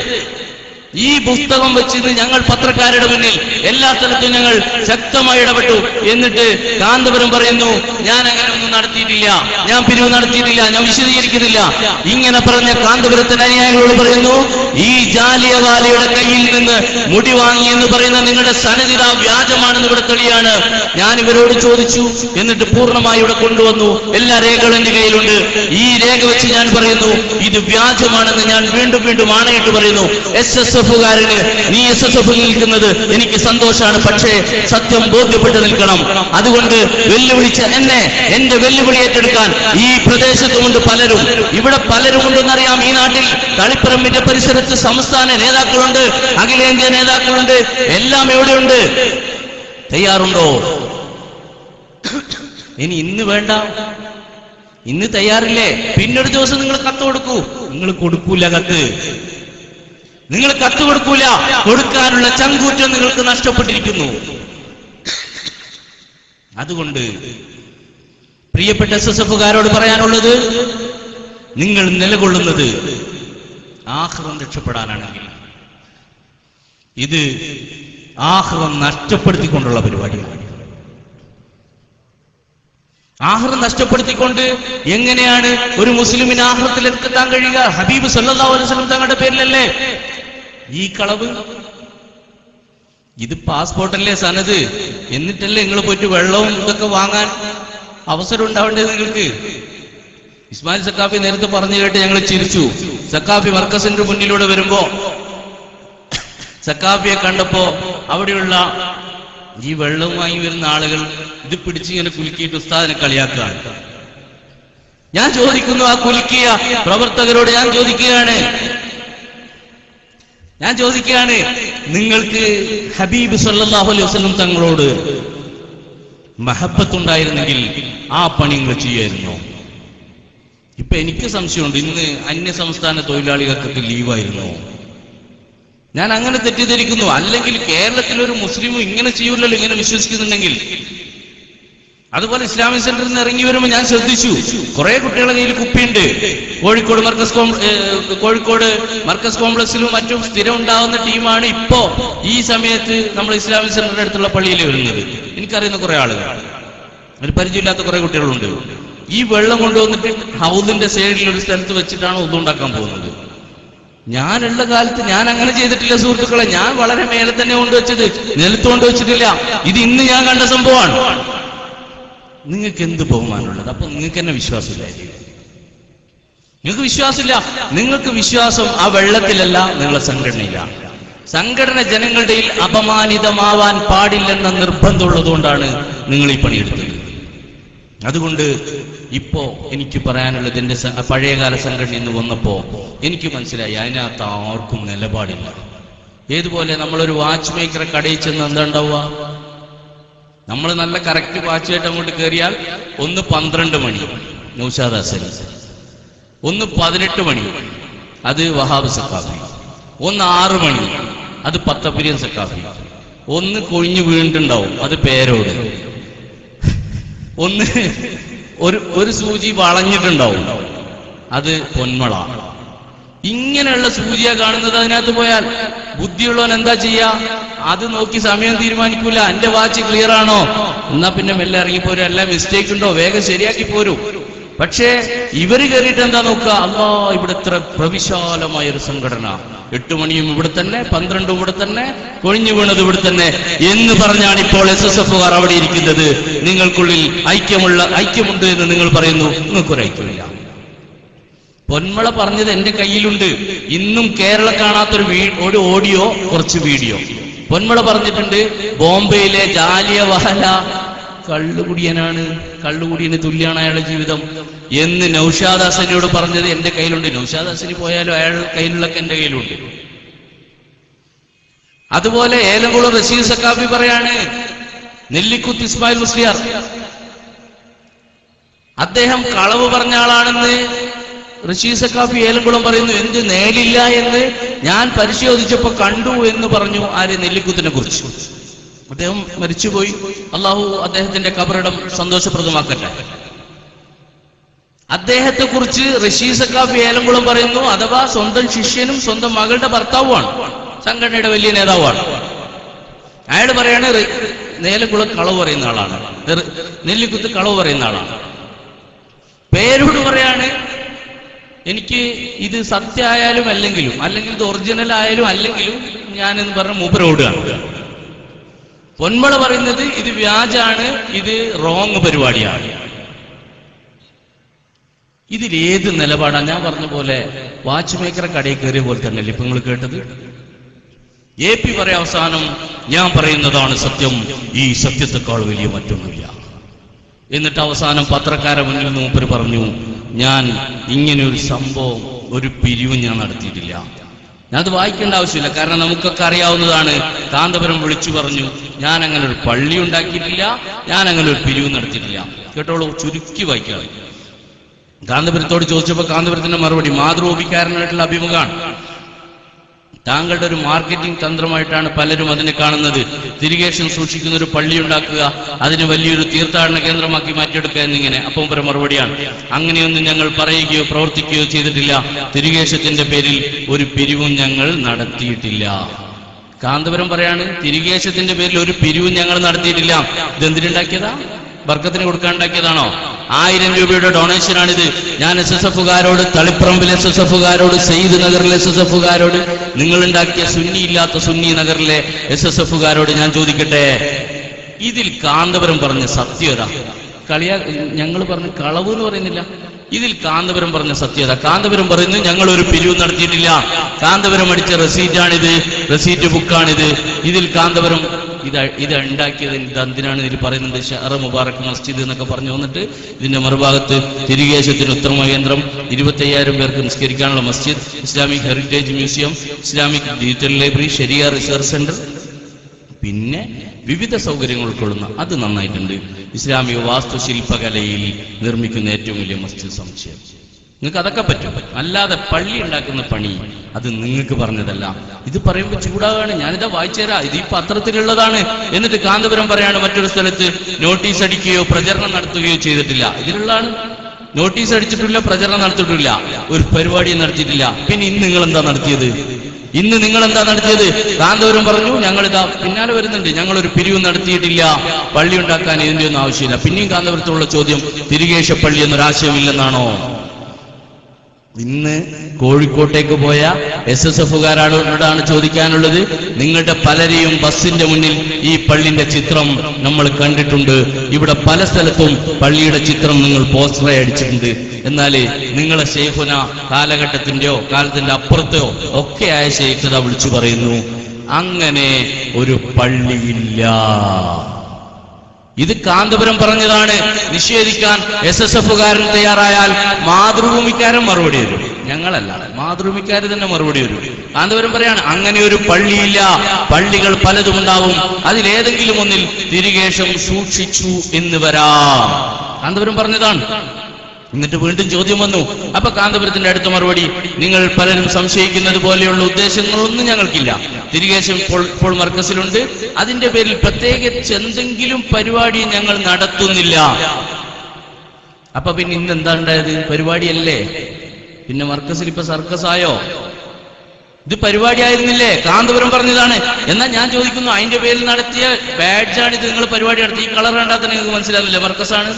ഈ പുസ്തകം വെച്ചിട്ട് ഞങ്ങൾ പത്രക്കാരുടെ മുന്നിൽ എല്ലാ സ്ഥലത്തും ഞങ്ങൾ ശക്തമായി ഇടപെട്ടു. എന്നിട്ട് കാന്തപുരം പറയുന്നു ഞാൻ അങ്ങനെ ഒന്നും നടത്തിയിട്ടില്ല. ഞാൻ പിരിവ് നടത്തിയിട്ടില്ല. ഞാൻ വിശദീകരിക്കുന്നില്ല. ഇങ്ങനെ പറഞ്ഞ കാന്തപുരത്തിന്റെ അനുയായികളോട് പറയുന്നു ഈ ജാലിയവാലയുടെ കയ്യിൽ നിന്ന് മുടി വാങ്ങി എന്ന് പറയുന്ന നിങ്ങളുടെ സന്നദ്ധിത വ്യാജമാണെന്ന് ഇവിടെ തെളിയാണ്. ഞാൻ ഇവരോട് ചോദിച്ചു. എന്നിട്ട് പൂർണമായി ഇവിടെ കൊണ്ടുവന്നു. എല്ലാ രേഖകളും എന്റെ കയ്യിലുണ്ട്. ഈ രേഖ വെച്ച് ഞാൻ പറയുന്നു ഇത് വ്യാജമാണെന്ന് ഞാൻ വീണ്ടും വീണ്ടും ആണയിട്ട് പറയുന്നു. എസ് എസ് എഫുകാരന് നീ എസ് എസ് എഫിൽ നിൽക്കുന്നത് എനിക്ക് സന്തോഷമാണ് പക്ഷേ സത്യം ബോധ്യപ്പെട്ട് നിൽക്കണം. അതുകൊണ്ട് വെല്ലുവിളിച്ച എന്നെ എന്റെ വെല്ലുവിളി ഏറ്റെടുക്കാൻ ഈ പ്രദേശത്തുമുണ്ട് പലരും. ഇവിടെ പലരും ഉണ്ടെന്നറിയാം ഈ നാട്ടിൽ തളിപ്പറമ്പിന്റെ പരിസരത്ത് സംസ്ഥാന നേതാക്കളുണ്ട് അഖിലേന്ത്യാ നേതാക്കളുണ്ട് എല്ലാം എവിടെയുണ്ട്? തയ്യാറുണ്ടോ? ഇനി ഇന്ന് വേണ്ട. ഇന്ന് തയ്യാറില്ലേ? പിന്നൊരു ദിവസം നിങ്ങൾ കത്ത് കൊടുക്കൂ. നിങ്ങൾ കൊടുക്കൂല കത്ത്. നിങ്ങൾ കത്ത് കൊടുക്കൂല കൊടുക്കാനുള്ള ചങ്കൂറ്റം നിങ്ങൾക്ക് നഷ്ടപ്പെട്ടിരിക്കുന്നു. അതുകൊണ്ട് പ്രിയപ്പെട്ട എസ് എസ് എഫുകാരോട് പറയാനുള്ളത് നിങ്ങൾ നിലകൊള്ളുന്നത് ആഹ്റം രക്ഷപ്പെടാനാണെങ്കിൽ. ഇത് ആഹ്റം നഷ്ടപ്പെടുത്തിക്കൊണ്ടുള്ള പരിപാടിയാണ്. ആഹ്റം നഷ്ടപ്പെടുത്തിക്കൊണ്ട് എങ്ങനെയാണ് ഒരു മുസ്ലിമിന് ആഹ്റത്തിൽ എത്താൻ കഴിയുക? ഹബീബ് സല്ലല്ലാഹു അലൈഹി തങ്ങളുടെ പേരിലല്ലേ? ഈ കളവ്? ഇത് പാസ്പോർട്ടല്ലേ സനത്? എന്നിട്ടല്ലേ നിങ്ങൾ പോയിട്ട് വെള്ളവും ഇതൊക്കെ വാങ്ങാൻ അവസരം ഉണ്ടാവേണ്ടത് നിങ്ങൾക്ക്? ഇസ്മായിൽ സക്കാഫി നേരത്തെ പറഞ്ഞു കേട്ട് ഞങ്ങൾ ചിരിച്ചു. സക്കാഫി വർക്കസിന്റെ മുന്നിലൂടെ വരുമ്പോ സക്കാഫിയെ കണ്ടപ്പോ അവിടെയുള്ള ഈ വെള്ളം വാങ്ങി വരുന്ന ആളുകൾ ഇത് പിടിച്ച് ഇങ്ങനെ കുലുക്കിയിട്ട് ഉസ്താദിനെ കളിയാക്കുകയാണ്. ഞാൻ ചോദിക്കുന്നു ആ കുലുക്കിയ പ്രവർത്തകരോട് ഞാൻ ചോദിക്കുകയാണ് ഞാൻ ചോദിക്കുകയാണ് നിങ്ങൾക്ക് ഹബീബ് സല്ലാഹു അലൈഹി വസ്ലം തങ്ങളോട് മഹബത്തുണ്ടായിരുന്നെങ്കിൽ ആ പണി നിങ്ങൾ ചെയ്യായിരുന്നു? ഇപ്പൊ എനിക്ക് സംശയമുണ്ട് ഇന്ന് അന്യ സംസ്ഥാന തൊഴിലാളികൾക്ക് ലീവായിരുന്നു? ഞാൻ അങ്ങനെ തെറ്റിദ്ധരിക്കുന്നു. അല്ലെങ്കിൽ കേരളത്തിൽ ഒരു മുസ്ലിമും ഇങ്ങനെ ചെയ്യൂലല്ലോ ഇങ്ങനെ വിശ്വസിക്കുന്നുണ്ടെങ്കിൽ അതുപോലെ ഇസ്ലാമിക് സെന്ററിൽ നിന്ന് ഇറങ്ങി വരുമ്പോൾ ഞാൻ ശ്രദ്ധിച്ചു. കുറെ കുട്ടികളെ കയ്യിൽ കുപ്പിയുണ്ട്. കോഴിക്കോട് മർക്കസ് കോഴിക്കോട് മർക്കസ് കോംപ്ലക്സിലും മറ്റും സ്ഥിരം ഉണ്ടാവുന്ന ടീമാണ് ഇപ്പോ ഈ സമയത്ത് നമ്മൾ ഇസ്ലാമിക് സെന്ററിന്റെ അടുത്തുള്ള പള്ളിയിൽ വരുന്നത്. എനിക്കറിയുന്ന കുറെ ആളുകൾ. ഒരു പരിചയമില്ലാത്ത കുറെ കുട്ടികളുണ്ട്. ഈ വെള്ളം കൊണ്ടുവന്നിട്ട് ഹൗദിന്റെ സൈഡിൽ ഒരു സ്ഥലത്ത് വെച്ചിട്ടാണ് ഒന്നുണ്ടാക്കാൻ പോകുന്നത്. ഞാനുള്ള കാലത്ത് ഞാൻ അങ്ങനെ ചെയ്തിട്ടില്ല സുഹൃത്തുക്കളെ. ഞാൻ വളരെ മേലെ തന്നെ കൊണ്ടുവച്ചത് നിലത്ത് കൊണ്ടുവച്ചിട്ടില്ല. ഇത് ഇന്ന് ഞാൻ കണ്ട സംഭവമാണ്. നിങ്ങൾക്ക് എന്ത് ബഹുമാനമുള്ളത്? അപ്പൊ നിങ്ങൾക്ക് തന്നെ വിശ്വാസമില്ലായിരിക്കും നിങ്ങൾക്ക് വിശ്വാസമില്ല. നിങ്ങൾക്ക് വിശ്വാസം ആ വെള്ളത്തിലല്ല നിങ്ങളെ സംഘടനയിലാണ് സംഘടന ജനങ്ങളുടെ അപമാനിതമാവാൻ പാടില്ലെന്ന നിർബന്ധമുള്ളതുകൊണ്ടാണ് നിങ്ങൾ ഈ പണിയെടുത്തത് അതുകൊണ്ട് ഇപ്പോ എനിക്ക് പറയാനുള്ളത് എന്റെ പഴയകാല സംഘടന ഇന്ന് വന്നപ്പോ എനിക്ക് മനസ്സിലായി അതിനകത്ത് ആർക്കും നിലപാടില്ല. ഏതുപോലെ നമ്മളൊരു വാച്ച് മേക്കറെ കടയിൽ ചെന്ന് എന്താ ഉണ്ടാവുക? നമ്മൾ നല്ല കറക്റ്റ് വാച്ചായിട്ട് അങ്ങോട്ട് കയറിയാൽ ഒന്ന് പന്ത്രണ്ട് മണി. നൗഷാദാസ് ഒന്ന് പതിനെട്ട് മണി. അത് വഹാബ് സക്കാഫി ഒന്ന് ആറ് മണി. അത് പത്തപ്പിരിയൻ സക്കാഫി ഒന്ന് കൊഴിഞ്ഞു വീണിട്ടുണ്ടാവും. അത് പേരോട്. ഒന്ന് ഒരു ഒരു സൂചി വളഞ്ഞിട്ടുണ്ടാവും. അത് പൊന്മള. ഇങ്ങനെയുള്ള സൂചിയ കാണുന്നത് അതിനകത്ത് പോയാൽ ബുദ്ധിയുള്ളവൻ എന്താ ചെയ്യാ? അത് നോക്കി സമയം തീരുമാനിക്കൂല. എന്റെ വാച്ച് ക്ലിയർ ആണോ? എന്നാ പിന്നെ മെല്ലെ ഇറങ്ങിപ്പോരും എല്ലാം മിസ്റ്റേക്ക് ഉണ്ടോ? വേഗം ശരിയാക്കി പോരൂ. പക്ഷേ ഇവർ കയറിയിട്ട് എന്താ നോക്കുക? അല്ലാ ഇവിടെ ഇത്ര പ്രവിശാലമായ ഒരു സംഘടന. എട്ട് മണിയും ഇവിടെ തന്നെ പന്ത്രണ്ടും ഇവിടെ തന്നെ കൊഴിഞ്ഞു വീണത് ഇവിടെ തന്നെ എന്ന് പറഞ്ഞാണ് ഇപ്പോൾ എസ് എസ് എഫുകാർ അവിടെ ഇരിക്കുന്നത്. നിങ്ങൾക്കുള്ളിൽ ഐക്യമുള്ള ഐക്യമുണ്ട് എന്ന് നിങ്ങൾ പറയുന്നു. നിങ്ങൾക്കൊരു ഐക്യമില്ല പൊന്മള പറഞ്ഞത് എന്റെ കയ്യിലുണ്ട്. ഇന്നും കേരളം കാണാത്തൊരു ഒരു ഓഡിയോ കുറച്ച് വീഡിയോ. പൊന്മള പറഞ്ഞിട്ടുണ്ട് ബോംബെയിലെ ജാലിയ ജാലിയവാല കള്ളുകുടിയനാണ്. കള്ളുകുടിയന് തുല്യാണ് അയാളുടെ ജീവിതം. എന്ന് നൌഷാദ് ഹസനോട് പറഞ്ഞത് എന്റെ കയ്യിലുണ്ട്. നൌഷാദ് ഹസനി പോയാലും അയാളുടെ കയ്യിലുള്ളൊക്കെ എന്റെ കയ്യിലുണ്ട്. അതുപോലെ ഏലംകുളം റഷീദ് സക്കാബി പറയാണ് നെല്ലിക്കുത്ത് ഇസ്മായിൽ മുസ്ലിയാർ. അദ്ദേഹം കളവ് പറഞ്ഞ ആളാണെന്ന് റഷീദ് സക്കാഫി ഏലംകുളം പറയുന്നു എന്ത് നേടില്ല എന്ന് ഞാൻ പരിശോധിച്ചപ്പോ കണ്ടു എന്ന് പറഞ്ഞു ആര് നെല്ലിക്കുത്തിനെ കുറിച്ച്. അദ്ദേഹം മരിച്ചുപോയി. അള്ളാഹു അദ്ദേഹത്തിന്റെ കബറിടം സന്തോഷപ്രദമാക്കട്ടെ. അദ്ദേഹത്തെ കുറിച്ച് സക്കാഫി ഏലംകുളം പറയുന്നു അഥവാ സ്വന്തം ശിഷ്യനും സ്വന്തം മകളുടെ ഭർത്താവുമാണ് സംഘടനയുടെ വലിയ നേതാവാണ്. അയാൾ പറയാണ് നേലകുളം കളവ് പറയുന്ന ആളാണ്. നെല്ലിക്കുത്ത് കളവ് പറയുന്ന ആളാണ്. പേരോട് പറയാണ് എനിക്ക് ഇത് സത്യമായാലും അല്ലെങ്കിലും അല്ലെങ്കിൽ ഇത് ഒറിജിനൽ ആയാലും അല്ലെങ്കിലും ഞാൻ എന്ന് പറഞ്ഞ മൂപ്പരോടുകയാണ് പൊന്മള പറയുന്നത് ഇത് വ്യാജാണ് ഇത് റോങ് പരിപാടിയാണ്. ഇതിലേത് നിലപാടാണ് ഞാൻ പറഞ്ഞ പോലെ വാച്ച് മേക്കറെ കടയിൽ കയറിയ പോലെ തന്നെയല്ലേ ഇപ്പൊ നിങ്ങൾ കേട്ടത്? എ പി പറയ അവസാനം ഞാൻ പറയുന്നതാണ് സത്യം ഈ സത്യത്തെക്കാൾ വലിയ മറ്റൊന്നുമില്ല. എന്നിട്ട് അവസാനം പത്രക്കാരെ മുന്നിൽ മൂപ്പര് പറഞ്ഞു ഞാൻ ഇങ്ങനെ ഒരു സംഭവം ഒരു പിരിവ് ഞാൻ നടത്തിയിട്ടില്ല. ഞാൻ അത് വായിക്കേണ്ട ആവശ്യമില്ല. കാരണം നമുക്കൊക്കെ അറിയാവുന്നതാണ് കാന്തപുരം വിളിച്ചു പറഞ്ഞു ഞാൻ അങ്ങനെ ഒരു പള്ളി ഉണ്ടാക്കിയിട്ടില്ല ഞാൻ അങ്ങനെ ഒരു പിരിവ് നടത്തിയിട്ടില്ല. കേട്ടോളൂ ചുരുക്കി വായിക്കാം കാന്തപുരത്തോട് ചോദിച്ചപ്പോൾ കാന്തപുരത്തിന്റെ മറുപടി മാതൃഭൂമിക്കാരനായിട്ടുള്ള അഭിമുഖമാണ്. താങ്കളുടെ ഒരു മാർക്കറ്റിംഗ് തന്ത്രമായിട്ടാണ് പലരും അതിനെ കാണുന്നത്. തിരികേഷൻ സൂക്ഷിക്കുന്ന ഒരു പള്ളി ഉണ്ടാക്കുക അതിന് വലിയൊരു തീർത്ഥാടന കേന്ദ്രമാക്കി മാറ്റിയെടുക്കുക എന്നിങ്ങനെ അപ്പം പുറം മറുപടിയാണ്. അങ്ങനെയൊന്നും ഞങ്ങൾ പറയുകയോ പ്രവർത്തിക്കുകയോ ചെയ്തിട്ടില്ല. തിരികേശത്തിന്റെ പേരിൽ ഒരു പിരിവും ഞങ്ങൾ നടത്തിയിട്ടില്ല. കാന്തപുരം പറയാണ് തിരികേശത്തിന്റെ പേരിൽ ഒരു പിരിവും ഞങ്ങൾ നടത്തിയിട്ടില്ല. ഇതെന്തിനുണ്ടാക്കിയതാ? ബർക്കത്തിന് കൊടുക്കാണ്ടാക്കിയതാണോ ആയിരം രൂപയുടെ ഡൊണേഷനാണിത്. ഞാൻ എസ് എസ് എഫുകാരോട് തളിപ്പറമ്പിൽ എസ് എസ് എഫുകാരോട് സെയ്ദ് നഗറിലെ എസ് എസ് എഫുകാരോട് നിങ്ങൾ ഉണ്ടാക്കിയ സുന്നി ഇല്ലാത്ത സുന്നി നഗറിലെ എസ് എസ് എഫുകാരോട് ഞാൻ ചോദിക്കട്ടെ? ഇതിൽ കാന്തപുരം പറഞ്ഞ സത്യത കളിയാ ഞങ്ങൾ പറഞ്ഞ കളവ് എന്ന് പറയുന്നില്ല. ഇതിൽ കാന്തപുരം പറഞ്ഞ സത്യത കാന്തപുരം പറയുന്നു ഞങ്ങൾ ഒരു പിരിവ് നടത്തിയിട്ടില്ല. കാന്തപുരം അടിച്ച റെസീറ്റാണിത്. റെസീറ്റ് ബുക്കാണിത്. ഇതിൽ കാന്തപുരം ഇത് ഇത് ഉണ്ടാക്കിയത് ഇത് എന്തിനാണ് ഇതിൽ പറയുന്നത്. ഷഹർ മുബാറക് മസ്ജിദ് എന്നൊക്കെ പറഞ്ഞു വന്നിട്ട് ഇതിന്റെ മറുഭാഗത്ത് തിരികേശത്തിന് ഉത്തമ കേന്ദ്രം ഇരുപത്തയ്യായിരം പേർക്ക് നിസ്കരിക്കാനുള്ള മസ്ജിദ് Islamic heritage museum Islamic digital library sharia research centre പിന്നെ വിവിധ സൗകര്യങ്ങൾ ഉൾക്കൊള്ളുന്ന അത് നന്നായിട്ടുണ്ട്. ഇസ്ലാമിക വാസ്തുശില്പകലയിൽ നിർമ്മിക്കുന്ന ഏറ്റവും വലിയ മസ്ജിദ് സമുച്ചയം. നിങ്ങൾക്ക് അതൊക്കെ പറ്റും. അല്ലാതെ പള്ളി ഉണ്ടാക്കുന്ന പണി അത് നിങ്ങൾക്ക് പറഞ്ഞതല്ല. ഇത് പറയുമ്പോൾ ചൂടാകാണ് ഞാനിതാ വായിച്ചേരാ. ഇത് ഈ പത്രത്തിലുള്ളതാണ് എന്നിട്ട് കാന്തപുരം പറയാണ് മറ്റൊരു സ്ഥലത്ത് നോട്ടീസ് അടിക്കുകയോ പ്രചരണം നടത്തുകയോ ചെയ്തിട്ടില്ല. ഇതിലുള്ളതാണ്. നോട്ടീസ് അടിച്ചിട്ടില്ല പ്രചരണം നടത്തിയിട്ടില്ല. ഒരു പരിപാടി നടത്തിയിട്ടില്ല. പിന്നെ ഇന്ന് നിങ്ങൾ എന്താ നടത്തിയത്? ഇന്ന് നിങ്ങൾ എന്താ നടത്തിയത്? കാന്തപുരം പറഞ്ഞു ഞങ്ങൾ ഇതാ പിന്നാലെ വരുന്നുണ്ട്. ഞങ്ങൾ ഒരു പിരിവ് നടത്തിയിട്ടില്ല. പള്ളി ഉണ്ടാക്കാൻ ഇതിന്റെ ഒന്നും ആവശ്യമില്ല. പിന്നെയും കാന്തപുരത്തുള്ള ചോദ്യം തിരികേശ പള്ളി എന്നൊരാശയമില്ലെന്നാണോ? ഇന്ന് കോഴിക്കോട്ടേക്ക് പോയ എസ് എസ് എഫുകാരോടാണ് ചോദിക്കാനുള്ളത്. നിങ്ങളുടെ പലരെയും ബസ്സിന്റെ മുന്നിൽ ഈ പള്ളിന്റെ ചിത്രം നമ്മൾ കണ്ടിട്ടുണ്ട്. ഇവിടെ പല സ്ഥലത്തും പള്ളിയുടെ ചിത്രം നിങ്ങൾ പോസ്റ്ററായി അടിച്ചിട്ടുണ്ട്. എന്നാൽ നിങ്ങളെ ഷെയ്ഖുന കാലഘട്ടത്തിന്റെയോ കാലത്തിന്റെ അപ്പുറത്തെയോ ഒക്കെയായ ശേഖത വിളിച്ചു പറയുന്നു അങ്ങനെ ഒരു പള്ളിയില്ല. ഇത് കാന്തപുരം പറഞ്ഞതാണ്. നിഷേധിക്കാൻ എസ് എസ് എഫുകാരൻ തയ്യാറായാൽ മാതൃഭൂമിക്കാരൻ മറുപടി വരും ഞങ്ങളല്ല മാതൃഭൂമിക്കാർ തന്നെ മറുപടി വരും കാന്തപുരം പറയാണ് അങ്ങനെ ഒരു പള്ളിയില്ല. പള്ളികൾ പലതും ഉണ്ടാവും. അതിലേതെങ്കിലും ഒന്നിൽ തിരികേശം സൂക്ഷിച്ചു എന്ന് വരാം. കാന്തപുരം പറഞ്ഞതാണ് എന്നിട്ട് വീണ്ടും ചോദ്യം വന്നു. അപ്പൊ കാന്തപുരത്തിന്റെ അടുത്ത മറുപടി നിങ്ങൾ പലരും സംശയിക്കുന്നത് പോലെയുള്ള ഉദ്ദേശങ്ങളൊന്നും ഞങ്ങൾക്കില്ല. തിരികേശം ഇപ്പോൾ ഇപ്പോൾ മർക്കസിലുണ്ട്. അതിന്റെ പേരിൽ പ്രത്യേകിച്ച് എന്തെങ്കിലും പരിപാടി ഞങ്ങൾ നടത്തുന്നില്ല. അപ്പൊ പിന്നെ ഇന്ന് എന്താ ഉണ്ടായത്? പരിപാടിയല്ലേ? പിന്നെ മർക്കസിൽ ഇപ്പൊ സർക്കസ് ആയോ ഇത് പരിപാടി ആയിരുന്നില്ലേ? കാന്തപുരം പറഞ്ഞതാണ്. എന്നാൽ ഞാൻ ചോദിക്കുന്നു അതിന്റെ പേരിൽ നടത്തിയ ബാഡ്ജാണ് ഇത് നിങ്ങൾ പരിപാടി നടത്തി. ഈ കളർ കണ്ടാൽ തന്നെ നിങ്ങൾക്ക് മനസ്സിലാവില്ലേ? മർക്കസാണ്.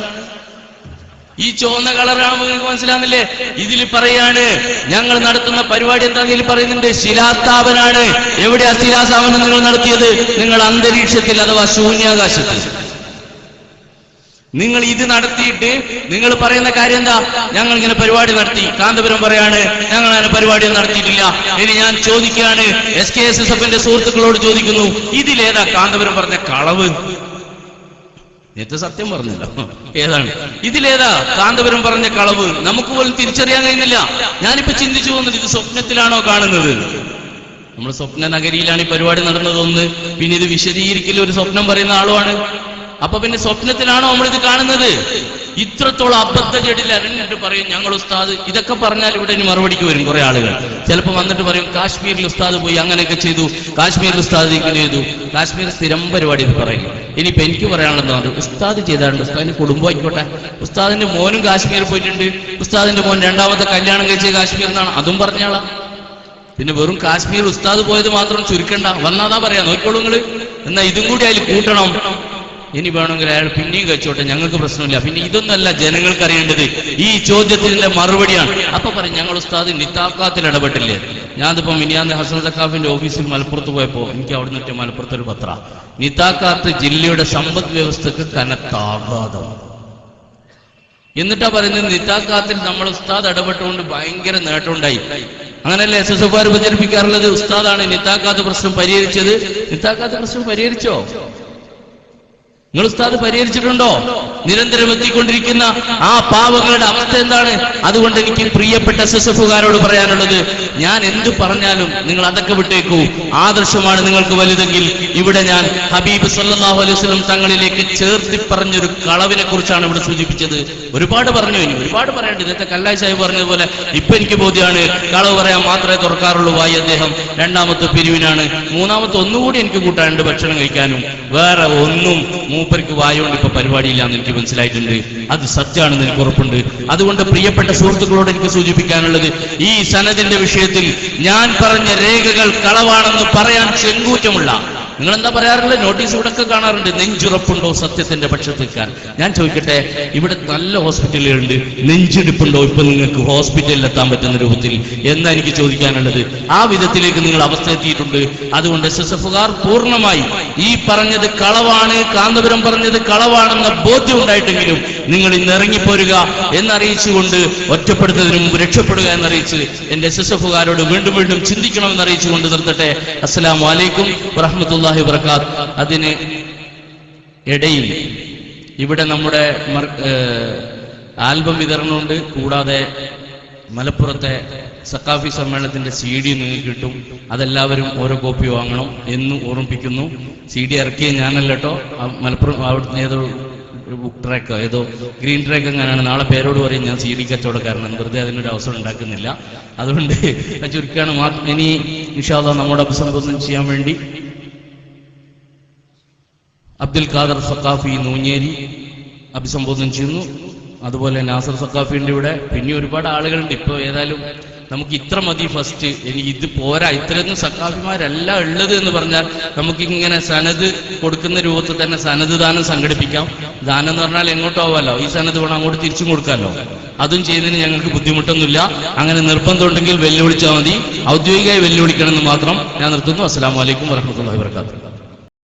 ഈ ചുവന്ന കളറാകുമ്പോൾ നിങ്ങൾക്ക് മനസ്സിലാകുന്നില്ലേ ഇതിൽ പറയാണ് ഞങ്ങൾ നടത്തുന്ന പരിപാടി എന്താണെന്ന് ഇതിൽ പറയുന്നുണ്ട്? ശിലാസ്ഥാപനാണ്. എവിടെയാ ശിലാസ്ഥാപനം നിങ്ങൾ നടത്തിയത്? നിങ്ങൾ അന്തരീക്ഷത്തിൽ അഥവാ ശൂന്യാകാശത്തിൽ നിങ്ങൾ ഇത് നടത്തിയിട്ട് നിങ്ങൾ പറയുന്ന കാര്യം എന്താ? ഞങ്ങൾ ഇങ്ങനെ പരിപാടി നടത്തി. കാന്തപുരം പറയാണ് ഞങ്ങൾ അങ്ങനെ പരിപാടി നടത്തിയിട്ടില്ല. ഇനി ഞാൻ ചോദിക്കുകയാണ് എസ് കെ എസ് എസ് എഫിന്റെ സുഹൃത്തുക്കളോട് ചോദിക്കുന്നു ഇതിലേതാ കാന്തപുരം പറഞ്ഞ കളവ്? നേരത്തെ സത്യം പറഞ്ഞല്ലോ. ഏതാണ്? ഇതിലേതാ? കാന്തപുരം പറഞ്ഞ കളവ്. നമുക്ക് പോലും തിരിച്ചറിയാൻ കഴിയുന്നില്ല. ഞാനിപ്പോ ചിന്തിച്ചു പോകുന്നത് ഇത് സ്വപ്നത്തിലാണോ കാണുന്നത്? നമ്മൾ സ്വപ്ന നഗരിയിലാണ് ഈ പരിപാടി നടന്നതൊന്ന്. പിന്നെ ഇത് വിശദീകരിക്കൽ ഒരു സ്വപ്നം പറയുന്ന ആളുമാണ്. അപ്പൊ പിന്നെ സ്വപ്നത്തിലാണോ നമ്മൾ ഇത് കാണുന്നത്? ഇത്രത്തോളം അബദ്ധ ചെടിയിൽ അറിഞ്ഞിട്ട് പറയും ഞങ്ങൾ ഉസ്താദ് ഇതൊക്കെ പറഞ്ഞാൽ ഇവിടെ ഇനി മറുപടിക്ക് വരും കുറെ ആളുകൾ. ചിലപ്പോൾ വന്നിട്ട് പറയും കാശ്മീരിൽ ഉസ്താദ് പോയി അങ്ങനെയൊക്കെ ചെയ്തു കാശ്മീരിൽ ഉസ്താദ് ഇങ്ങനെ ചെയ്തു. കാശ്മീർ സ്ഥിരം പരിപാടി പറയും. ഇനിയിപ്പോ എനിക്ക് പറയാനുള്ളത് പറഞ്ഞു ഉസ്താദ് ചെയ്താണ്ട് ഉസ്താദിന്റെ കുടുംബം ആയിക്കോട്ടെ. ഉസ്താദിന്റെ മോനും കാശ്മീരിൽ പോയിട്ടുണ്ട്. ഉസ്താദിന്റെ മോൻ രണ്ടാമത്തെ കല്യാണം കഴിച്ച കാശ്മീർ അതും പറഞ്ഞാളാ പിന്നെ വെറും കാശ്മീർ ഉസ്താദ് പോയത് മാത്രം ചുരുക്കണ്ട. വന്നാതാ പറയാ നോക്കിക്കോളൂ നിങ്ങൾ. എന്നാ ഇതും കൂടി അതിൽ കൂട്ടണം. ഇനി വേണമെങ്കിൽ അയാൾ പിന്നെയും കഴിച്ചോട്ടെ ഞങ്ങൾക്ക് പ്രശ്നമില്ല. പിന്നെ ഇതൊന്നല്ല ജനങ്ങൾക്ക് അറിയേണ്ടത് ഈ ചോദ്യത്തിന്റെ മറുപടിയാണ്. അപ്പൊ പറയും ഞങ്ങൾ ഉസ്താദ് നിത്താക്കാത്തിൽ ഇടപെട്ടില്ലേ? ഞാനിപ്പോ മിനിയാന്ന് ഹസൻ സക്കാഫിന്റെ ഓഫീസിൽ മലപ്പുറത്ത് പോയപ്പോ എനിക്ക് അവിടെ നിന്നിട്ട് മലപ്പുറത്ത് ഒരു പത്ര. നിത്താക്കാത്ത് ജില്ലയുടെ സമ്പദ് വ്യവസ്ഥക്ക് കനത്താഘാതം. എന്നിട്ടാ പറയുന്നത് നിത്താക്കാത്തിൽ നമ്മൾ ഉസ്താദ് ഇടപെട്ടുകൊണ്ട് ഭയങ്കര നേട്ടമുണ്ടായി. അങ്ങനല്ലേ എസ് എസ് എഫ് പ്രചരിപ്പിക്കാറുള്ളത്? ഉസ്താദാണ് നിത്താക്കാത്ത പ്രശ്നം പരിഹരിച്ചത്. നിത്താക്കാത്ത പ്രശ്നം പരിഹരിച്ചോ? നിങ്ങൾ ഉസ്താദ് പരിഹരിച്ചിട്ടുണ്ടോ? നിരന്തരം എത്തിക്കൊണ്ടിരിക്കുന്ന ആ പാവങ്ങളുടെ അവസ്ഥ എന്താണ്? അതുകൊണ്ട് എനിക്ക് പ്രിയപ്പെട്ട എസ്എസ്എഫുകാരോട് പറയാനുള്ളത് ഞാൻ എന്ത് പറഞ്ഞാലും നിങ്ങൾ അതൊക്കെ വിട്ടേക്കൂ. ആദർശമാണ് നിങ്ങൾക്ക് വലുതെങ്കിൽ. ഇവിടെ ഞാൻ ഹബീബ് സല്ലാഹു അലൈഹി വസല്ലം തങ്ങളിലേക്ക് ചേർത്തി പറഞ്ഞൊരു കളവിനെ കുറിച്ചാണ് ഇവിടെ സൂചിപ്പിച്ചത്. ഒരുപാട് പറഞ്ഞു ഇനി ഒരുപാട് പറയേണ്ടത് ഇന്നത്തെ കല്ലായ് സാഹിബ് പറഞ്ഞതുപോലെ ഇപ്പൊ എനിക്ക് ബോധ്യമാണ് കളവ് പറയാൻ മാത്രമേ തുറക്കാറുള്ളൂ വായി അദ്ദേഹം. രണ്ടാമത്തെ പിരിവിനാണ്. മൂന്നാമത്തെ ഒന്നുകൂടി എനിക്ക് കൂട്ടാനുണ്ട് ഭക്ഷണം കഴിക്കാനും. വേറെ ഒന്നും മൂപ്പർക്ക് വായോണ്ട് ഇപ്പൊ പരിപാടിയില്ലാന്ന് എനിക്ക് മനസ്സിലായിട്ടുണ്ട്. അത് സത്യമാണെന്ന് എനിക്ക് ഉറപ്പുണ്ട്. അതുകൊണ്ട് പ്രിയപ്പെട്ട സുഹൃത്തുക്കളോട് എനിക്ക് സൂചിപ്പിക്കാനുള്ളത് ഈ സനദിന്റെ വിഷയത്തിൽ ഞാൻ പറഞ്ഞ രേഖകൾ കളവാണെന്ന് പറയാൻ ചെങ്കൂറ്റമുള്ള നിങ്ങൾ എന്താ പറയാറില്ല? നോട്ടീസ് ഇവിടെ ഒക്കെ കാണാറുണ്ട്. നെഞ്ചുറപ്പുണ്ടോ സത്യത്തിന്റെ പക്ഷത്ത് നിൽക്കാൻ ഞാൻ ചോദിക്കട്ടെ ഇവിടെ നല്ല ഹോസ്പിറ്റലുകളുണ്ട്. നെഞ്ചെടുപ്പുണ്ടോ ഇപ്പൊ നിങ്ങൾക്ക് ഹോസ്പിറ്റലിൽ എത്താൻ പറ്റുന്ന രൂപത്തിൽ? എന്നാ എനിക്ക് ചോദിക്കാനുള്ളത്. ആ വിധത്തിലേക്ക് നിങ്ങൾ അവസ്ഥ എത്തിയിട്ടുണ്ട്. അതുകൊണ്ട് എസ് എസ് പൂർണമായി ഈ പറഞ്ഞത് കളവാണ് കാന്തപുരം പറഞ്ഞത് കളവാണെന്ന ബോധ്യം ഉണ്ടായിട്ടെങ്കിലും നിങ്ങൾ ഇന്ന് ഇറങ്ങിപ്പോരുക എന്നറിയിച്ചുകൊണ്ട് ഒറ്റപ്പെടുത്തതിന് മുമ്പ് രക്ഷപ്പെടുക എന്നറിയിച്ച് എന്റെ എസ് എസ് എഫുകാരോട് വീണ്ടും വീണ്ടും ചിന്തിക്കണമെന്ന് അറിയിച്ചുകൊണ്ട് നിർത്തട്ടെ. അസ്സലാമു അലൈക്കും വറഹമത്തല്ലാഹി വബർക്കാത്ത് അതിന് ഇടയിൽ ഇവിടെ നമ്മുടെ ആൽബം വിതരണമുണ്ട്. കൂടാതെ മലപ്പുറത്തെ സക്കാഫി സമ്മേളനത്തിന്റെ സി ഡി നിങ്ങൾക്ക് കിട്ടും. അതെല്ലാവരും ഓരോ കോപ്പി വാങ്ങണം എന്ന് ഓർമ്മിപ്പിക്കുന്നു. സി ഡി ഇറക്കിയ ഞാനല്ല കേട്ടോ ആ മലപ്പുറം അവിടുന്ന് ഏതോ ബുക്ക് ട്രാക്കോ ഏതോ ഗ്രീൻ ട്രാക്ക് എങ്ങനെയാണ് നാളെ പേരോട് പറയും ഞാൻ സി ഡി കച്ചവടക്കാരനാണ് വെറുതെ അതിനൊരു അവസരം ഉണ്ടാക്കുന്നില്ല. അതുകൊണ്ട് ചുരുക്കാണ്. ഇനി ഇൻഷാല്ല നമ്മുടെ അഭിസംബോധന ചെയ്യാൻ വേണ്ടി അബ്ദുൽ ഖാദർ സക്കാഫി നൂഞ്ഞേരി അഭിസംബോധന ചെയ്യുന്നു. അതുപോലെ നാസർ സക്കാഫിന്റെ ഇവിടെ. പിന്നെ ഒരുപാട് ആളുകളുണ്ട്. ഇപ്പോൾ ഏതായാലും നമുക്ക് ഇത്ര മതി ഫസ്റ്റ് എനിക്ക് ഇത് പോരാ. ഇത്രയൊന്നും സക്കാഫിമാരല്ല ഉള്ളത് എന്ന് പറഞ്ഞാൽ നമുക്ക് ഇങ്ങനെ സനത് കൊടുക്കുന്ന രൂപത്തിൽ തന്നെ സനത് ദാനം സംഘടിപ്പിക്കാം. ദാനം എന്ന് പറഞ്ഞാൽ എങ്ങോട്ടോ ആവാലോ. ഈ സനത് വേണം അങ്ങോട്ട് തിരിച്ചും കൊടുക്കാമല്ലോ അതും ചെയ്യുന്നതിന് ഞങ്ങൾക്ക് ബുദ്ധിമുട്ടൊന്നുമില്ല. അങ്ങനെ നിർബന്ധമുണ്ടെങ്കിൽ വെല്ലുവിളിച്ചാൽ മതി. ഔദ്യോഗികമായി വെല്ലുവിളിക്കണമെന്ന് മാത്രം ഞാൻ നിർത്തുന്നു. അസ്സാം വലൈക്കും വരഹമുല്ലാ വാത്തു